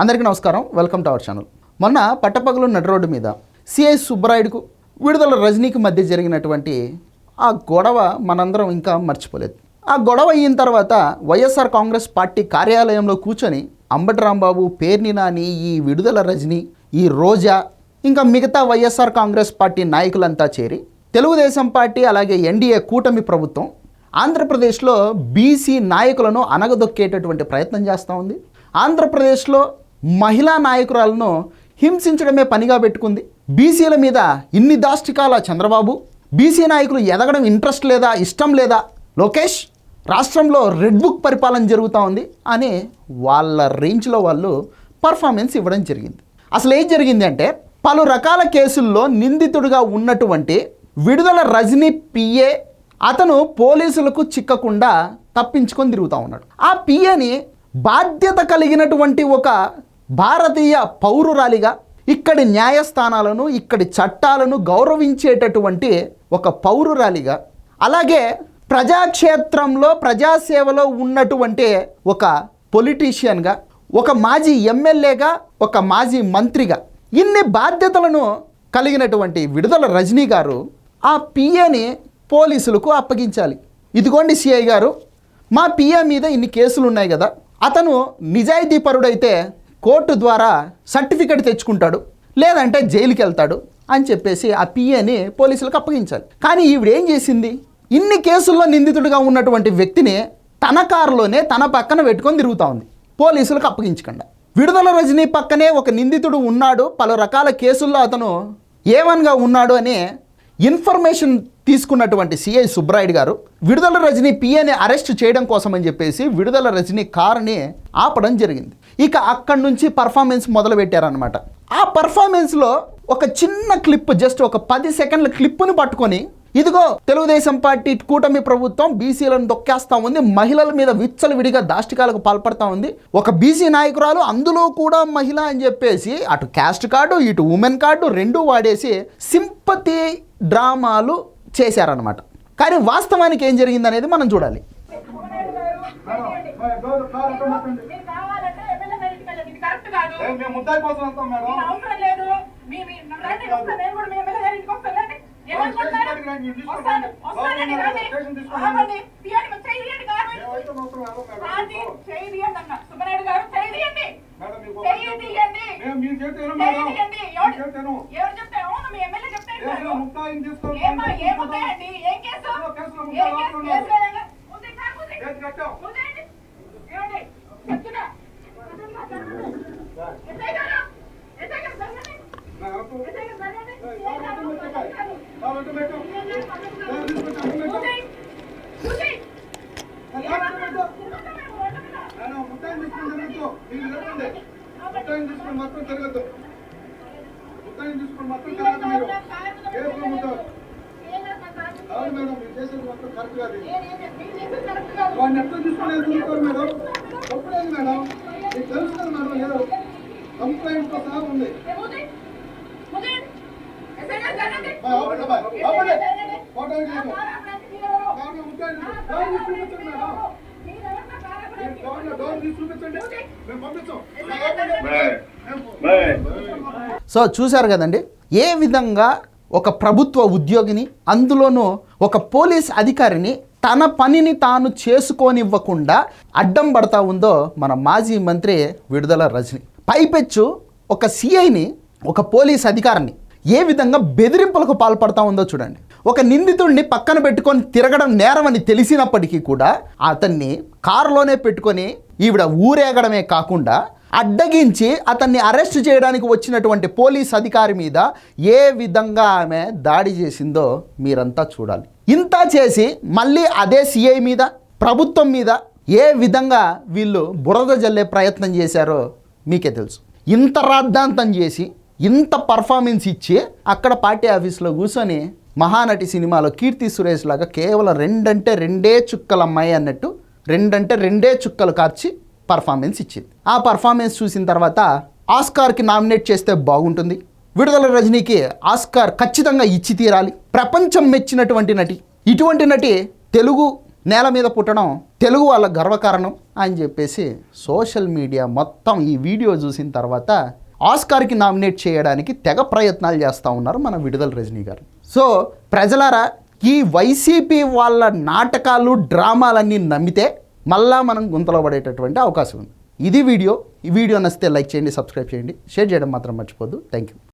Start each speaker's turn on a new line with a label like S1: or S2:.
S1: అందరికీ నమస్కారం. Welcome to our channel మొన్న పట్టపగలు నడి రోడ్డు మీద సిఐ సుబ్బరాయుడుకు విడుదల రజనీకి మధ్య జరిగినటువంటి ఆ గొడవ మనందరం ఇంకా మర్చిపోలేదు. ఆ గొడవ అయిన తర్వాత వైఎస్ఆర్ కాంగ్రెస్ పార్టీ కార్యాలయంలో కూర్చొని అంబటి రాంబాబు పేర్ని నాని ఈ విడుదల రజనీ ఈ రోజా ఇంకా మిగతా వైఎస్ఆర్ కాంగ్రెస్ పార్టీ నాయకులంతా చేరి తెలుగుదేశం పార్టీ అలాగే ఎన్డీఏ కూటమి ప్రభుత్వం ఆంధ్రప్రదేశ్లో బీసీ నాయకులను అనగదొక్కేటటువంటి ప్రయత్నం చేస్తూ ఉంది. ఆంధ్రప్రదేశ్లో మహిళా నాయకురాలను హింసించడమే పనిగా పెట్టుకుంది. బీసీల మీద ఇన్ని దాష్టికాల చంద్రబాబు బీసీ నాయకులు ఎదగడం ఇంట్రెస్ట్ లేదా ఇష్టం లేదా? లోకేష్ రాష్ట్రంలో రెడ్ బుక్ పరిపాలన జరుగుతూ ఉంది అని వాళ్ళ రేంజ్లో వాళ్ళు పర్ఫార్మెన్స్ ఇవ్వడం జరిగింది. అసలు ఏం జరిగింది అంటే పలు రకాల కేసుల్లో నిందితుడిగా ఉన్నటువంటి విడుదల రజనీ పిఏ అతను పోలీసులకు చిక్కకుండా తప్పించుకొని తిరుగుతూ ఉన్నాడు. ఆ పిఏని బాధ్యత కలిగినటువంటి ఒక భారతీయ పౌరురాలిగా ఇక్కడి న్యాయస్థానాలను ఇక్కడి చట్టాలను గౌరవించేటటువంటి ఒక పౌరురాలిగా అలాగే ప్రజాక్షేత్రంలో ప్రజాసేవలో ఉన్నటువంటి ఒక పొలిటీషియన్గా ఒక మాజీ ఎమ్మెల్యేగా ఒక మాజీ మంత్రిగా ఇన్ని బాధ్యతలను కలిగినటువంటి విడుదల రజనీ గారు ఆ పిఏని పోలీసులకు అప్పగించాలి. ఇదిగోండి సిఐ గారు మా పిఏ మీద ఇన్ని కేసులు ఉన్నాయి కదా అతను నిజాయితీపరుడైతే కోర్టు ద్వారా సర్టిఫికెట్ తెచ్చుకుంటాడు లేదంటే జైలుకి వెళ్తాడు అని చెప్పేసి ఆ పిఏని పోలీసులకు అప్పగించాలి. కానీ ఈవిడ ఏం చేసింది? ఇన్ని కేసుల్లో నిందితుడిగా ఉన్నటువంటి వ్యక్తిని తన కారులోనే తన పక్కన పెట్టుకొని తిరుగుతూ ఉంది. పోలీసులకు అప్పగించకుండా. విడుదల రజనీ పక్కనే ఒక నిందితుడు ఉన్నాడు. పలు రకాల కేసుల్లో అతను ఏవన్గా ఉన్నాడు అని ఇన్ఫర్మేషన్ తీసుకున్నటువంటి సిఐ సుబ్రాయుడు గారు విడుదల రజనీ పిఏని అరెస్ట్ చేయడం కోసం అని చెప్పేసి విడుదల రజనీ కారుని ఆపడం జరిగింది. ఇక అక్కడి నుంచి పర్ఫార్మెన్స్ మొదలు పెట్టారనమాట ఆ పర్ఫార్మెన్స్లో ఒక చిన్న క్లిప్ జస్ట్ ఒక పది సెకండ్ల క్లిప్పును పట్టుకొని ఇదిగో తెలుగుదేశం పార్టీ కూటమి ప్రభుత్వం బీసీలను దొక్కేస్తా ఉంది మహిళల మీద విచ్చలు విడిగా దాష్టికాలకు పాల్పడతా ఉంది ఒక బీసీ నాయకురాలు అందులో కూడా మహిళ అని చెప్పేసి అటు క్యాస్ట్ కార్డు ఇటు ఉమెన్ కార్డు రెండు వాడేసి సింపతి డ్రామాలు చేశారనమాట కానీ వాస్తవానికి ఏం జరిగింది అనేది మనం చూడాలి
S2: మీరు కావాలంటే ఎమ్మెల్యే బయటికి వెళ్ళండి. ఇది కరెక్ట్ కాదు.
S3: ఏ, మేము ముద్దాయి కోసం వస్తాం మేడం
S2: మీరు అవసరం లేదు. మీ- మీ- రండి, వస్తాను. నేను కూడా మీ ఎమ్మెల్యే గారి ఇంటికి వస్తాను. రండి. ఏమనుకుంటున్నారు?
S3: స్టేషన్కి రండి, మీరు తీసుకోండి.
S2: వస్తాను. వస్తానండి, రండి.
S3: స్టేషన్ తీసుకోండి.
S2: ఆగండి. తీయండి, మరి చేయి తీయండి, కారు.
S3: మేమైతే మాత్రం వెళ్ళం మేడం.
S2: రాండి, చేయి తీయండి అన్న. సుబ్బరాయుడు గారు, చేయి తీయండి.
S3: మేడం, మీకు
S2: చేయి
S3: ఒకటి
S2: తీయండి.
S3: మేము మీరు చెప్తే వినం
S2: చేయి
S3: మేడం.
S2: తీయండి.
S3: మీరు
S2: ఎవరు-
S3: చెప్తే వినం.
S2: ఎవరు చెప్తే అవును, మీ ఎమ్మెల్యే చెప్తే
S3: ఏ,
S2: వింటారు.
S3: మేము ముద్దాయిని తీసుకోవాలి.
S2: ఏమ్మా, ఏముంటాయండి? ఏం కేసు?
S3: ఏదో కేసులో
S2: ఏ
S3: ముద్దాయి
S2: కేసు?
S3: లోపల
S2: కేసు లేదండి. ఉంది, కారు ఉంది.
S3: కేసు కట్టాం.
S2: ఉందండి. ఏమండి? చెప్తున్నా. ఎస్ఐ గారు, ఎస్ఐ గారు, జరగండి.
S3: నా ఆపు.
S2: ఎస్ఐ గారు, జరగండి.
S3: ఏ,
S2: ఏ
S3: కావాలి
S2: గారు,
S3: అంటే పెట్టాలి.
S2: గారు.
S3: కావాలంటే పెట్టాం.
S2: ఏ గారు,
S3: ఏ, తీసుకొచ్చి అక్కడ పెట్టాం.
S2: కూర్చోండి. కూర్చోండి.
S3: ఏ, కావాలంటే పెట్టాం. మేడం, ముద్దాయిని తీసుకొని తిరగద్దు. మీరు తిరగండి. ముద్దాయిని తీసుకొని మాత్రం తిరగద్దు. ముద్దాయిని తీసుకొని మాత్రం తిరగద్దు మీరు. మేడం, మీరు చేసేది మాత్రం కరెక్ట్ కాదు. ఇది. వాడిని ఎట్లా మేడం? తప్పులేదు మేడం. మీకు తెలుసు కదా మేడం ఏదో కంప్లైంట్తో సహా ఉంది.
S1: సో చూశారు కదండి ఏ విధంగా ఒక ప్రభుత్వ ఉద్యోగిని అందులోనూ ఒక పోలీస్ అధికారిని తన పనిని తాను చేసుకోనివ్వకుండా అడ్డం పడతా ఉందో మన మాజీ మంత్రి విడుదల రజని. పైపెచ్చు ఒక సిఐని ఒక పోలీస్ అధికారిని ఏ విధంగా బెదిరింపులకు పాల్పడతా ఉందో చూడండి. ఒక నిందితుడిని పక్కన పెట్టుకొని తిరగడం నేరం అని తెలిసినప్పటికీ కూడా అతన్ని కారులోనే పెట్టుకొని ఈవిడ ఊరేగడమే కాకుండా అడ్డగించి అతన్ని అరెస్ట్ చేయడానికి వచ్చినటువంటి పోలీస్ అధికారి మీద ఏ విధంగా ఆమె దాడి చేసిందో మీరంతా చూడాలి. ఇంత చేసి మళ్ళీ అదే సిఐ మీద ప్రభుత్వం మీద ఏ విధంగా వీళ్ళు బురద జల్లే ప్రయత్నం చేశారో మీకే తెలుసు. ఇంత రాద్ధాంతం చేసి ఇంత పర్ఫార్మెన్స్ ఇచ్చి అక్కడ పార్టీ ఆఫీస్లో కూర్చొని మహానటి సినిమాలో కీర్తి సురేష్ లాగా కేవలం రెండంటే రెండే చుక్కల అమ్మాయి అన్నట్టు రెండంటే రెండే చుక్కలు కార్చి పర్ఫార్మెన్స్ ఇచ్చింది. ఆ పర్ఫార్మెన్స్ చూసిన తర్వాత ఆస్కార్కి నామినేట్ చేస్తే బాగుంటుంది. విడుదల రజనీకి ఆస్కార్ ఖచ్చితంగా ఇచ్చి తీరాలి. ప్రపంచం మెచ్చినటువంటి నటి. ఇటువంటి నటి తెలుగు నేల మీద పుట్టడం తెలుగు వాళ్ళ గర్వకారణం అని చెప్పేసి సోషల్ మీడియా మొత్తం ఈ వీడియో చూసిన తర్వాత ఆస్కార్కి నామినేట్ చేయడానికి తెగ ప్రయత్నాలు చేస్తూ ఉన్నారు మన విడుదల రజనీ గారు. సో ప్రజలారా ఈ వైసీపీ వాళ్ళ నాటకాలు డ్రామాలన్నీ నమ్మితే మళ్ళా మనం గుంతలో పడేటటువంటి అవకాశం ఉంది. ఇది వీడియో. ఈ వీడియో నచ్చితే లైక్ చేయండి సబ్స్క్రైబ్ చేయండి. షేర్ చేయడం మాత్రం మర్చిపోద్దు థ్యాంక్ యూ